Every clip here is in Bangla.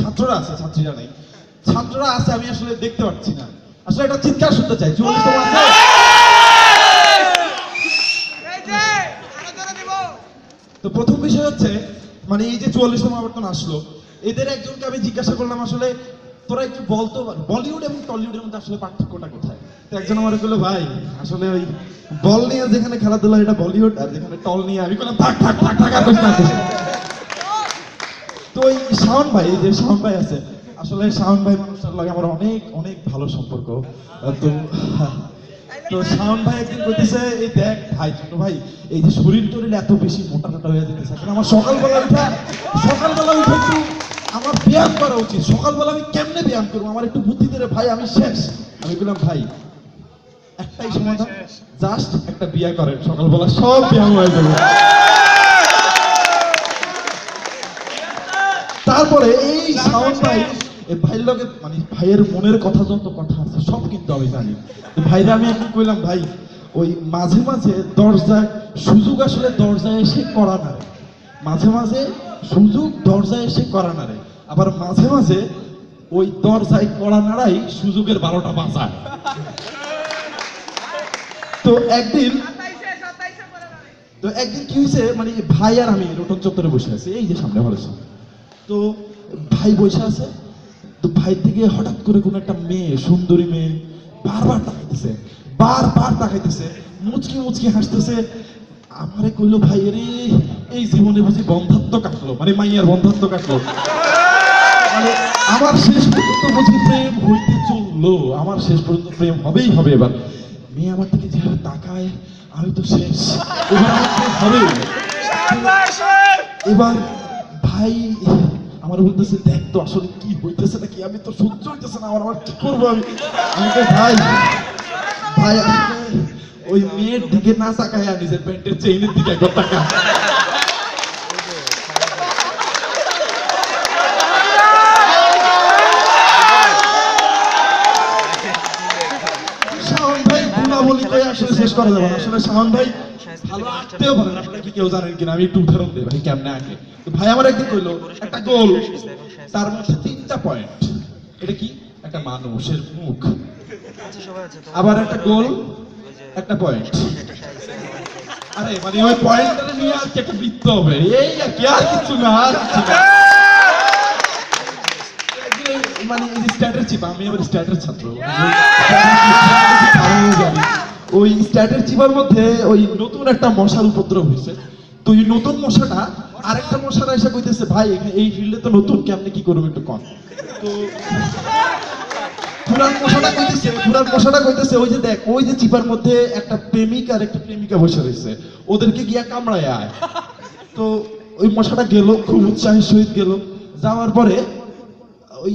ছাত্ররা আছে ছাত্রীরা নেই। ছাত্ররা আছে আমি আসলে দেখতে পাচ্ছি না। আসলে একটা চিৎকার শুনতে চাই আছে? তো প্রথম বিষয় হচ্ছে মানে এই যে চুয়াল্লিশতম আবর্তন আসলো এদের একজনকে আমি জিজ্ঞাসা করলাম আসলে তোরা একটু বলতো বলিউড এবং টলিউডের মধ্যে আসলে পার্থক্যটা কোথায়? তো একজন আমার বলল ভাই আসলে ওই বল নিয়ে যেখানে খেলাধুলা এটা বলিউড আর যেখানে টল নিয়ে আমি বললাম থাক থাক থাক থাক তো ওই শাওন ভাই এই যে শাওন ভাই আছে আসলে শাওন ভাই মানুষটার লাগে আমার অনেক অনেক ভালো সম্পর্ক। তো তো শাওন ভাই একদিন কইতেছে এই দেখ ভাই ছোট ভাই এই যে শরীর টরিল এত বেশি মোটা টাটা হয়ে যেতেছে। এখন আমার সকালবেলা উঠা সকালবেলা উঠে একটু আমার ব্যায়াম করা উচিত। সকালবেলা আমি কেমনে ব্যায়াম করব? আমার একটু বুদ্ধি দিয়ে ভাই আমি শেষ। আমি বললাম ভাই একটাই সমাধান জাস্ট একটা বিয়ে করেন। সকালবেলা সব ব্যায়াম হয়ে যাবে। তারপরে এই শাওন ভাই ভাইয়ের লগে মানে ভাইয়ের মনের কথা যত কথা আছে, সব কিন্তু আমি জানি। ভাইরা আমি এখন কইলাম, ভাই, ওই মাঝে মাঝে দরজায় সুযোগ আসলে দরজায় এসে করা না মাঝে মাঝে সুযোগ দরজায় এসে করা না আবার মাঝে মাঝে ওই দরজায় করা নাড়াই সুযোগের বারোটা বাজায়। তো একদিন তো একদিন কি হয়েছে মানে ভাই আর আমি রোটন চত্বরে বসে আছি, এই যে সামনে, ভালো সামনে তো ভাই বসে আছে। তো ভাই থেকে হঠাৎ করে কোন একটা মেয়ে সুন্দরী মেয়ে বারবার তাকাইতেছে বারবার তাকাইতেছে মুচকি মুচকি হাসতেছে। আমারে কইলো ভাই রে এই জীবনে বুঝি বন্ধাত্ম কাটলো মানে মাইয়ার বন্ধাত্ম কাটলো। মানে আমার শেষ পর্যন্ত বুঝি প্রেম হইতে চলল আমার শেষ পর্যন্ত প্রেম হবেই হবে এবার। মেয়ে আমার থেকে যেভাবে তাকায় আমি তো শেষ। এবার হবে এবার ভাই, আমার বলতেছে দেখ তো আসলে কি হইতেছে নাকি? আমি তো সহ্য হইতেছে না, আমার আমার কি করব আমি? আমি তো ভাই ভাই ওই মেয়ের দিকে না তাকায় নিজের প্যান্টের চেইনের দিকে একবার তাকা শাওন ভাই, গুণাবলী কয়ে আসলে শেষ করা যাবে আসলে শাওন ভাই আঁকতেও পারেন আপনারা কি কেউ জানেন কিনা? আমি একটু উদাহরণ দিই ভাই কেমনে আঁকে তো ভাই আমার একদিন কইলো একটা গোল তার মধ্যে তিনটা পয়েন্ট এটা কি? একটা মানুষের মুখ। আবার একটা গোল একটা পয়েন্ট আরে মানে ওই পয়েন্টটা নিয়ে আর কি একটা বৃত্ত হবে? এই আর কি আর কিছু না আর কিছু না। মানে চিপ আমি আবার স্ট্যাটের ছাত্র। ওই স্ট্যাটের চিপার মধ্যে ওই নতুন একটা মশার উপদ্রব হয়েছে। তো এই নতুন মশাটা আরেকটা মশারা এসে কইতেছে, ভাই এই ফিল্ডে তো নতুন, কেমনে কি করব একটু কম তো পুরান মশাটা কইতেছে পুরান মশাটা কইতেছে, ওই যে দেখ, ওই যে চিপার মধ্যে একটা প্রেমিক আর একটা প্রেমিকা বসে রয়েছে। ওদেরকে গিয়া কামড়ায় আয়। তো ওই মশাটা গেল, খুব উৎসাহের সহিত গেল। যাওয়ার পরে ওই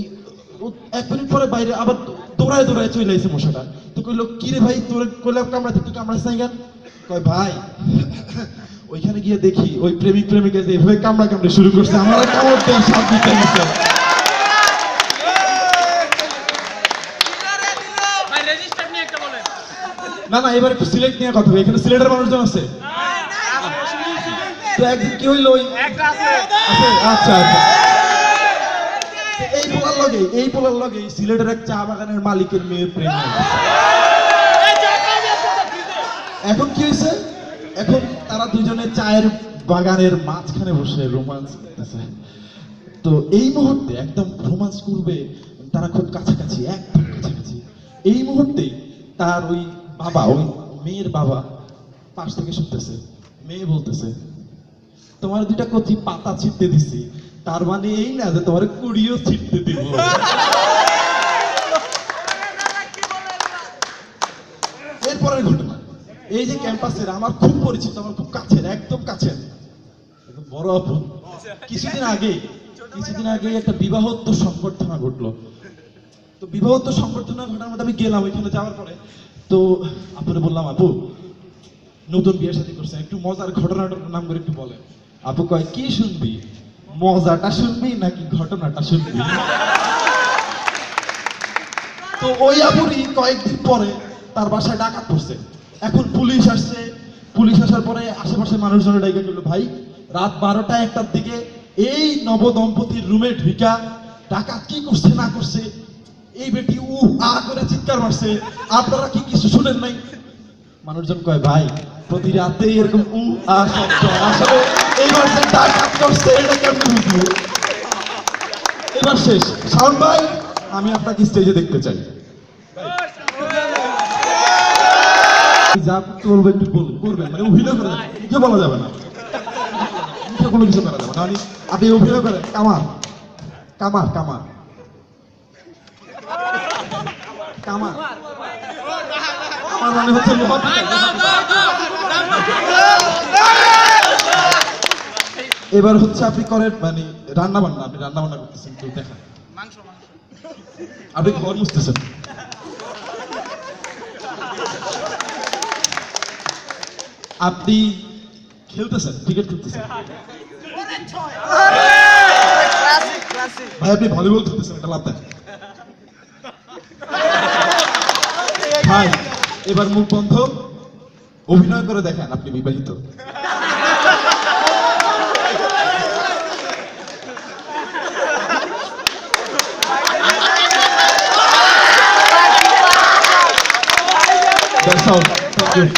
এক মিনিট পরে বাইরে আবার দৌড়ায় দৌড়ায় চলে আইছে মশাটা। কইলো কি রে ভাই তোর কইলাম কামড়াতে তুই কামড়াইছ নাই কেন কয় ভাই ওইখানে গিয়ে দেখি ওই প্রেমিক প্রেমিকা যে এভাবে কামড়া কামড়ে শুরু করছে আমার কামড় দেয় সাত দিতে গেছে না না এবার সিলেক্ট নিয়ে কথা এখানে সিলেটের মানুষজন আছে তো একদিন কি হইল ওই আচ্ছা আচ্ছা এই পোলার লগে, এই পোলার লগে সিলেটের এক চা বাগানের মালিকের মেয়ের প্রেম এখন কি হয়েছে? এখন তারা দুজনে চায়ের বাগানের মাঝখানে বসে রোমান্স করতেছে। তো এই মুহূর্তে একদম রোমান্স করবে, তারা খুব কাছাকাছি, একদম কাছাকাছি। এই মুহূর্তে তার ওই বাবা, ওই মেয়ের বাবা পাশ থেকে শুনতেছে। মেয়ে বলতেছে, তোমার দুইটা কচি পাতা ছিটতে দিছি। তার মানে এই না যে তোমার কুড়িও ছিটতে দিব এরপরের ঘটনা এই যে ক্যাম্পাসের আমার খুব পরিচিত আমার খুব কাছের একদম কাছের বড় আপন কিছুদিন আগে কিছুদিন আগে একটা বিবাহোত্তর সংবর্ধনা ঘটলো। তো বিবাহোত্তর সংবর্ধনা ঘটার মধ্যে আমি গেলাম ওইখানে যাওয়ার পরে। তো আপুরে বললাম আপু নতুন বিয়ে শাদী করছে একটু মজার ঘটনাটার নাম করে একটু বলে আপু কয় কি শুনবি? মজাটা শুনবি নাকি ঘটনাটা শুনবি? তো ওই আপুরই কয়েকদিন পরে তার বাসায় ডাকাত পড়ছে। এখন পুলিশ আসছে। পুলিশ আসার পরে আশেপাশে মানুষজন ডেকে গেল ভাই, রাত বারোটা একটার দিকে এই নব দম্পতির রুমে ঢুকা ডাকাত কি করছে না করছে? এই বেটি উ আ করে চিৎকার মারছে। আপনারা কি কিছু শুনেন নাই? মানুষজন কয়, ভাই প্রতি রাতে এরকম উ আ শব্দ আসলে এইবার বুঝব এবার শেষ। শাওন ভাই, আমি আপনাকে স্টেজে দেখতে চাই। যা করতে একটু করবেন মানে অভিনয় করে মুখে বলা যাবে না। কোনো কিছু করা যাবে না। মানে আপনি অভিনয় করেন, কামার। কামার কামার। কামার। কামার মানে হচ্ছে এবার হচ্ছে আপনি করেন মানে রান্না বান্না আপনি রান্না বান্না করতেছেন কেউ দেখা আপনি ঘর মুছতেছেন। আপনি খেলতেছেন ক্রিকেট খেলতেছেন। ভাই আপনি ভলিবল খেলতেছেন এটা লাভ দেন। ভাই এবার মুখ বন্ধ অভিনয় করে দেখেন আপনি বিবাহিত। sağ olun.